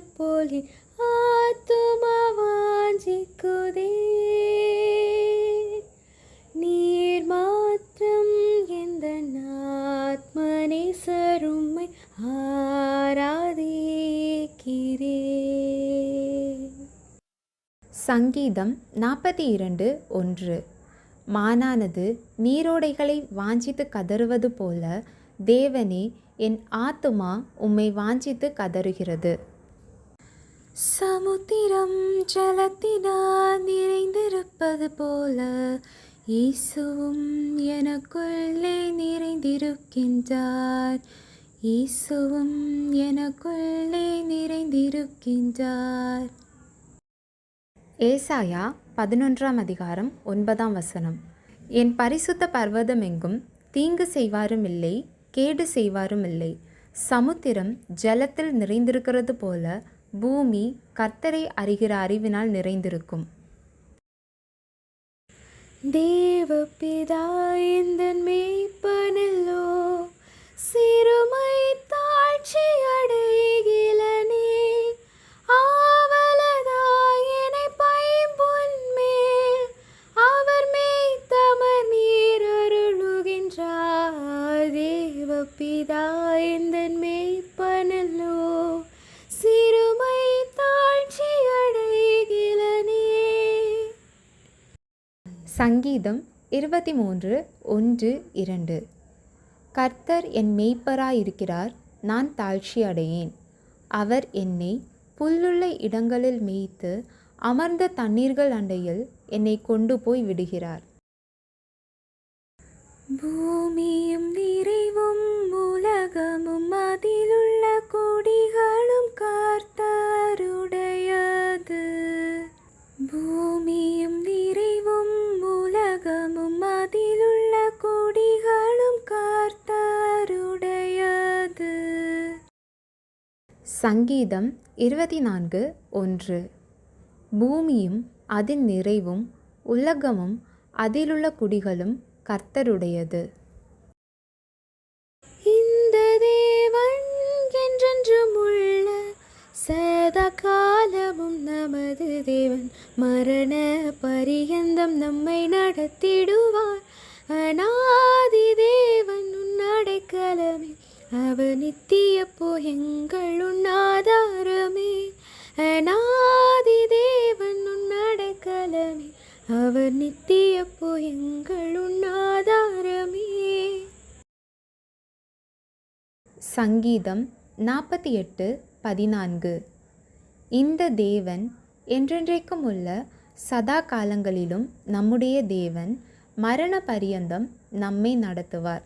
வாஞ்சிப்பது போல் என் ஆத்துமா நீர் மாத்திரம் எந்த ஆத்மனை சருமை ஆராதிக்கிறே சங்கீதம் நாற்பத்தி இரண்டு ஒன்று. மானானது நீரோடைகளை வாஞ்சித்து கதறுவது போல தேவனே என் ஆத்துமா உம்மை வாஞ்சித்து கதறுகிறது. சமுத்திரம் ஜலத்தினால் நிறைந்திருப்பது போல இயேசுவும் எனக்குள்ளே நிறைந்திருக்கின்றார். இயேசுவும் எனக்குள்ளே நிறைந்திருக்கின்றார். ஏசாயா பதினொன்றாம் அதிகாரம் ஒன்பதாம் வசனம். என் பரிசுத்த பர்வதமெங்கும் தீங்கு செய்வாரும் இல்லை கேடு செய்வாரும் இல்லை சமுத்திரம் ஜலத்தில் நிறைந்திருக்கிறது போல பூமி கர்த்தரை அறிகிற அறிவினால் நிறைந்திருக்கும். தேவபிதா எந்தன் மேய்ப்பனல்லோ சிறுமை தாழ்ச்சி அடைகிலனே ஆவலதாயனை பைம்பொன் மேல் அவர் மேய்த்தமர் நீர் அருளுகின்றார். தேவபிதா எந்தன் சங்கீதம் இருபத்தி மூன்று ஒன்று இரண்டு. கர்த்தர் என் மெய்ப்பராயிருக்கிறார் நான் தாழ்ச்சி அடையேன் அவர் என்னை புல்லுள்ள இடங்களில் மேய்த்து அமர்ந்த தண்ணீர்கள் அண்டையில் என்னை கொண்டு போய் விடுகிறார். பூமியும் நிறைவும் உலகமும் அதிலுள்ள கொடிகளும் கர்த்தருடையது. பூமியும் சங்கீதம் இருபத்தி நான்கு ஒன்று. பூமியும் அதன் நிறைவும் உலகமும் அதிலுள்ள குடிகளும் கர்த்தருடையது. இந்த தேவன் என்றென்றும் உள்ள சதா காலமும் நமது தேவன். மரண பரியந்தம் நம்மை நடத்த அவர் எங்கள் ஆதாரமே சங்கீதம் நாற்பத்தி எட்டு பதினான்கு. இந்த தேவன் என்றென்றைக்கும் உள்ள சதா காலங்களிலும் நம்முடைய தேவன் மரண பரியந்தம் நம்மை நடத்துவார்.